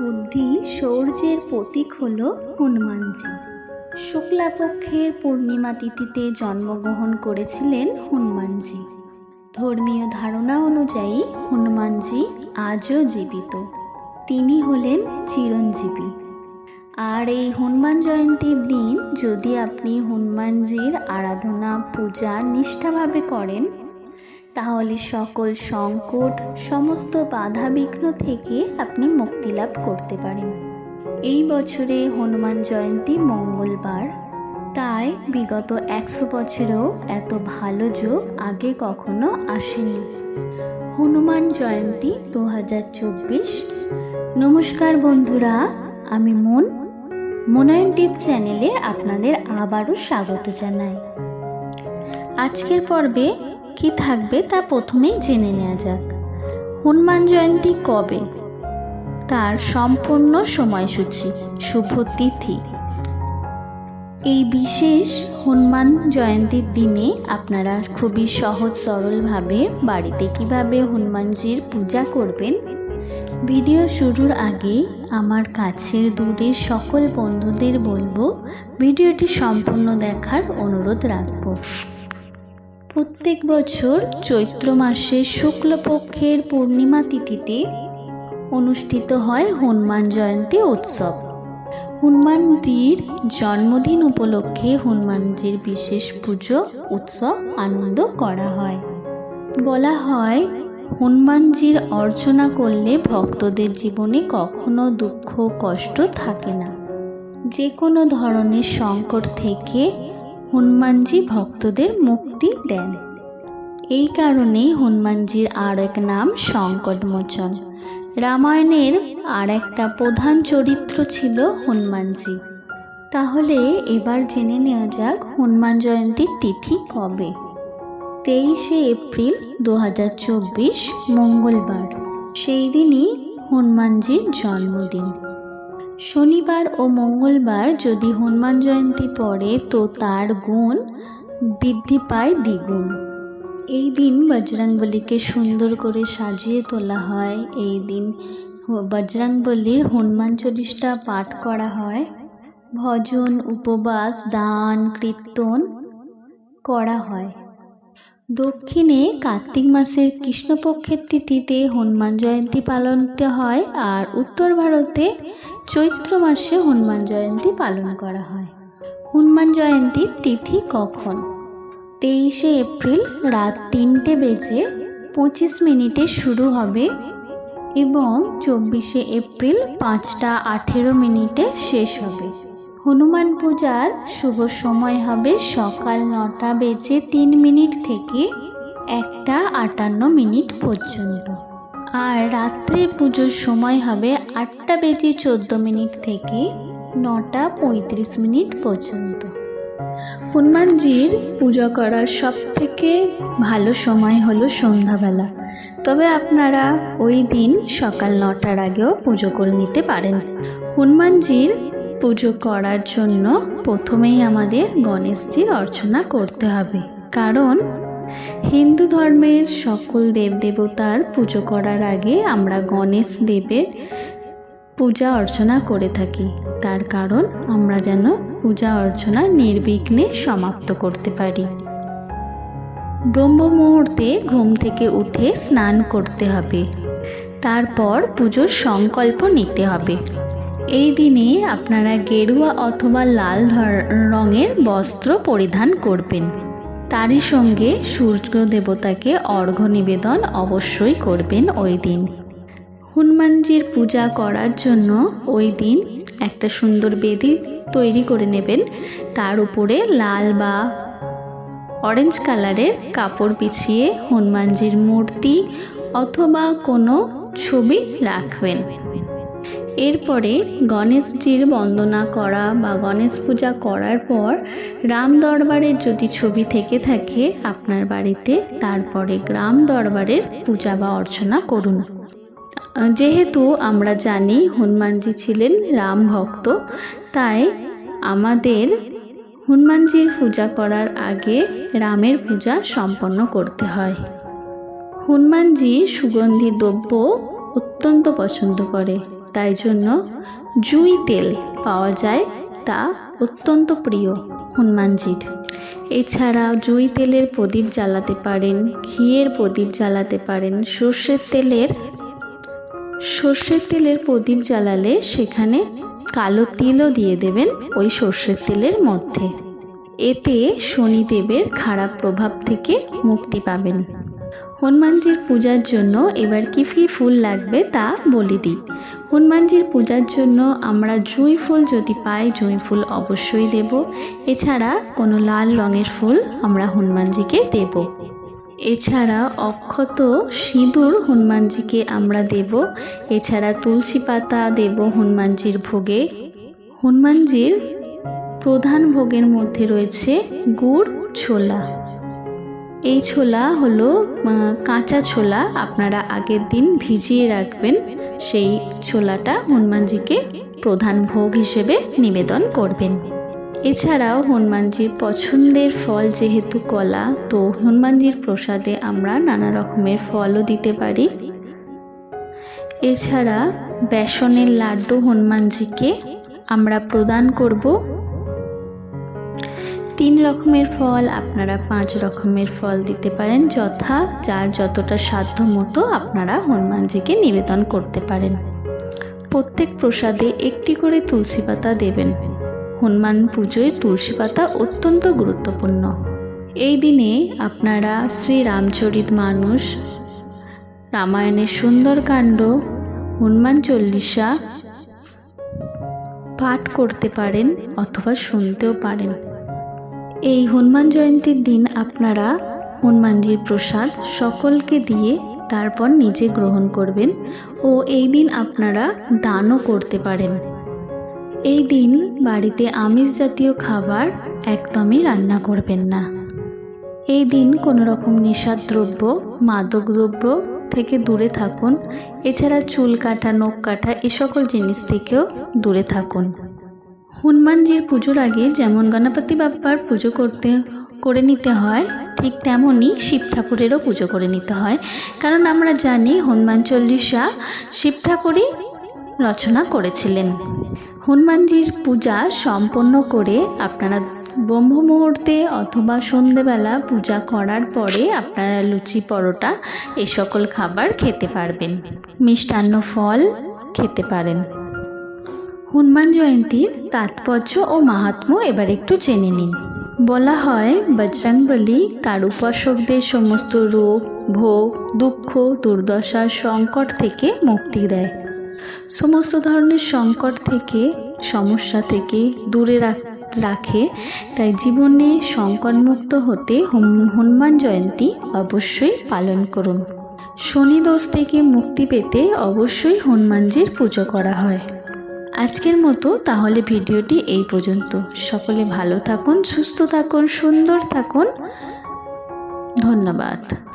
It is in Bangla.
বুদ্ধি শৌর্যের প্রতীক হল হনুমানজি। শুক্লাপক্ষের পূর্ণিমা তিথিতে জন্মগ্রহণ করেছিলেন হনুমানজি। ধর্মীয় ধারণা অনুযায়ী হনুমানজি আজও জীবিত। তিনি হলেন চিরঞ্জীবী। আর এই হনুমান জয়ন্তীর দিন যদি আপনি হনুমানজির আরাধনা, পূজা নিষ্ঠাভাবে করেন তাহলে সকল সংকট, সমস্ত বাধা বিঘ্ন থেকে আপনি মুক্তি লাভ করতে পারেন। এই বছরে হনুমান জয়ন্তী মঙ্গলবার। তাই বিগত একশো বছরেও এত ভালো যোগ আগে কখনো আসেনি। হনুমান জয়ন্তী দু হাজার চব্বিশ। নমস্কার বন্ধুরা, আমি মন। মনোয়ন টিপ চ্যানেলে আপনাদের আবারও স্বাগত জানাই। আজকের পর্বে কি থাকবে তা প্রথমেই জেনে নেওয়া যাক। হনুমান জয়ন্তী কবে? তার সম্পূর্ণ সময়সূচি, শুভ তিথি। এই বিশেষ হনুমান জয়ন্তীর দিনে আপনারা খুবই সহজ সরলভাবে বাড়িতে কীভাবে হনুমানজির পূজা করবেন, ভিডিও শুরুর আগে আমার কাছের দূরের সকল বন্ধুদের বলব, ভিডিওটি সম্পূর্ণ দেখার অনুরোধ রাখব। প্রত্যেক বছর চৈত্র মাসের শুক্লপক্ষের পূর্ণিমা তিথিতে অনুষ্ঠিত হয় হনুমান জয়ন্তী উৎসব। হনুমানজির জন্মদিন উপলক্ষে হনুমানজির বিশেষ পুজো, উৎসব আনন্দ করা হয়। বলা হয় হনুমানজির অর্চনা করলে ভক্তদের জীবনে কখনো দুঃখ, কষ্ট থাকে না। যে কোনো ধরনের সংকট থেকে হনুমানজি ভক্তদের মুক্তি দেন। এই কারণে হনুমানজির আর এক নাম সংকটমোচন। রামায়ণের আর একটা প্রধান চরিত্র ছিল হনুমানজি। তাহলে এবার জেনে নেওয়া যাক হনুমান জয়ন্তীর তিথি কবে। তেইশে এপ্রিল দু হাজার চব্বিশ মঙ্গলবার। সেই দিনই হনুমানজির জন্মদিন। শনিবার ও মঙ্গলবার যদি হনুমান জয়ন্তী পড়ে, তো তার গুণ বৃদ্ধি পায় দ্বিগুণ। এই দিন বজরংবলীকে সুন্দর করে সাজিয়ে তোলা হয়। এই দিন বজরংবলীর হনুমান চল্লিশটা পাঠ করা হয়। ভজন, উপবাস, দান, কীর্তন করা হয়। দক্ষিণে কার্তিক মাসের কৃষ্ণপক্ষের তিথিতে হনুমান জয়ন্তী পালন হয় আর উত্তর ভারতে চৈত্র মাসে হনুমান জয়ন্তী পালন করা হয়। হনুমান জয়ন্তীর তিথি কখন? তেইশে এপ্রিল রাত তিনটে বেজে পঁচিশ মিনিটে শুরু হবে এবং চব্বিশে এপ্রিল পাঁচটা আঠেরো মিনিটে শেষ হবে। হনুমান পূজার শুভ সময় হবে সকাল নটা বেজে তিন মিনিট থেকে একটা আটান্ন মিনিট পর্যন্ত। আর রাত্রে পুজোর সময় হবে আটটা বেজে চোদ্দ মিনিট থেকে নটা পঁয়ত্রিশ মিনিট পর্যন্ত। হনুমানজির পূজা করার সব থেকে ভালো সময় হলো সন্ধ্যাবেলা। তবে আপনারা ওই দিন সকাল নটার আগেও পুজো করে নিতে পারেন। হনুমানজির পুজো করার জন্য প্রথমেই আমাদের গণেশজির অর্চনা করতে হবে। কারণ হিন্দু ধর্মের সকল দেবদেবতার পুজো করার আগে আমরা গণেশ দেবের পূজা অর্চনা করে থাকি। তার কারণ আমরা যেন পূজা অর্চনা নির্বিঘ্নে সমাপ্ত করতে পারি। ব্রহ্ম মুহূর্তে ঘুম থেকে উঠে স্নান করতে হবে। তারপর পুজোর সংকল্প নিতে হবে। এই দিনে আপনারা গেরুয়া অথবা লাল রঙের বস্ত্র পরিধান করবেন। তারই সঙ্গে সূর্য দেবতাকে অর্ঘ্য নিবেদন অবশ্যই করবেন ওই দিন। হনুমানজির পূজা করার জন্য ওই দিন একটা সুন্দর বেদি তৈরি করে নেবেন। তার উপরে লাল বা অরেঞ্জ কালারের কাপড় বিছিয়ে হনুমানজির মূর্তি অথবা কোনো ছবি রাখবেন। এরপরে গণেশজির বন্দনা করা বা গণেশ পূজা করার পর রাম দরবারের যদি ছবি থেকে থাকে আপনার বাড়িতে, তারপরে গ্রাম দরবারের পূজা বা অর্চনা করুন। যেহেতু আমরা জানি হনুমানজি ছিলেন রাম ভক্ত, তাই আমাদের হনুমানজির পূজা করার আগে রামের পূজা সম্পন্ন করতে হয়। হনুমানজি সুগন্ধি দ্রব্য অত্যন্ত পছন্দ করে। তাই জন্য জুঁই তেল পাওয়া যায় তা অত্যন্ত প্রিয় হনুমানজির। এছাড়া জুঁই তেলের প্রদীপ জ্বালাতে পারেন, ঘিয়ের প্রদীপ জ্বালাতে পারেন, সর্ষের তেলের সর্ষের তেলের প্রদীপ জ্বালালে সেখানে কালো তিলও দিয়ে দেবেন ওই সর্ষের তেলের মধ্যে। এতে শনিদেবের খারাপ প্রভাব থেকে মুক্তি পাবেন। হনুমানজির পূজার জন্য এবার কি ফি ফুল লাগবে তা বলে দিই। হনুমানজির পূজার জন্য আমরা জুঁই ফুল যদি পাই, জুঁই ফুল অবশ্যই দেব। এছাড়া কোনো লাল রঙের ফুল আমরা হনুমানজিকে দেব। এছাড়া অক্ষত সিঁদুর হনুমানজিকে আমরা দেব। এছাড়া তুলসী পাতা দেব হনুমানজির ভোগে। হনুমানজির প্রধান ভোগের মধ্যে রয়েছে গুড়, ছোলা। এই ছোলা হলো কাঁচা ছোলা। আপনারা আগের দিন ভিজিয়ে রাখবেন। সেই ছোলাটা হনুমানজিকে প্রধান ভোগ হিসেবে নিবেদন করবেন। এছাড়াও হনুমানজির পছন্দের ফল যেহেতু কলা, তো হনুমানজির প্রসাদে আমরা নানা রকমের ফলও দিতে পারি। এছাড়া বেসনের লাড্ডু হনুমানজিকে আমরা প্রদান করব। তিন রকমের ফল আপনারা পাঁচ রকমের ফল দিতে পারেন, যথা যার যতটা সাধ্য মতো আপনারা হনুমানজিকে নিবেদন করতে পারেন। প্রত্যেক প্রসাদে একটি করে তুলসী পাতা দেবেন। হনুমান পুজোয় তুলসী পাতা অত্যন্ত গুরুত্বপূর্ণ। এই দিনে আপনারা শ্রী রামচরিত মানুষ, রামায়ণের সুন্দরকাণ্ড হনুমান চল্লিশা পাঠ করতে পারেন অথবা শুনতেও পারেন। এই হনুমান জয়ন্তীর দিন আপনারা হনুমানজির প্রসাদ সকলকে দিয়ে তারপর নিজে গ্রহণ করবেন ও এই দিন আপনারা দানও করতে পারেন। এই দিন বাড়িতে আমিষ জাতীয় খাবার একদমই রান্না করবেন না। এই দিন কোনো রকম নেশাদ্রব্য মাদক দ্রব্য থেকে দূরে থাকুন। এছাড়া চুল কাটা, নখ কাটা এ সকল জিনিস থেকেও দূরে থাকুন। হনুমানজির পুজোর আগে যেমন গণপতি বাপ্পার পুজো করতে, করে নিতে হয়, ঠিক তেমনই শিব ঠাকুরেরও পুজো করে নিতে হয়। কারণ আমরা জানি হনুমান চল্লিশা শিব ঠাকুরই রচনা করেছিলেন। হনুমানজির পূজা সম্পন্ন করে আপনারা ব্রহ্ম মুহূর্তে অথবা সন্ধেবেলা পূজা করার পরে আপনারা লুচি, পরোটা এ সকল খাবার খেতে পারবেন। মিষ্টান্ন ফল খেতে পারেন। হনুমান জয়ন্তীর তাৎপর্য ও মাহাত্ম্য এবার একটু জেনে নিন। বলা হয় বজরংবলী তার উপাসকদের সমস্ত রোগ, ভোগ, দুঃখ, দুর্দশা, সংকট থেকে মুক্তি দেয়। সমস্ত ধরনের সংকট থেকে, সমস্যা থেকে দূরে রাখ- তাই জীবনে সংকটমুক্ত হতে হন- হনুমান জয়ন্তী অবশ্যই পালন করুন। শনি দোষ থেকে মুক্তি পেতে অবশ্যই হনুমানজির পুজো করা হয়। আজকের মতো তাহলে ভিডিওটি এই পর্যন্ত। সকলে ভালো থাকুন সুস্থ থাকুন সুন্দর থাকুন। ধন্যবাদ।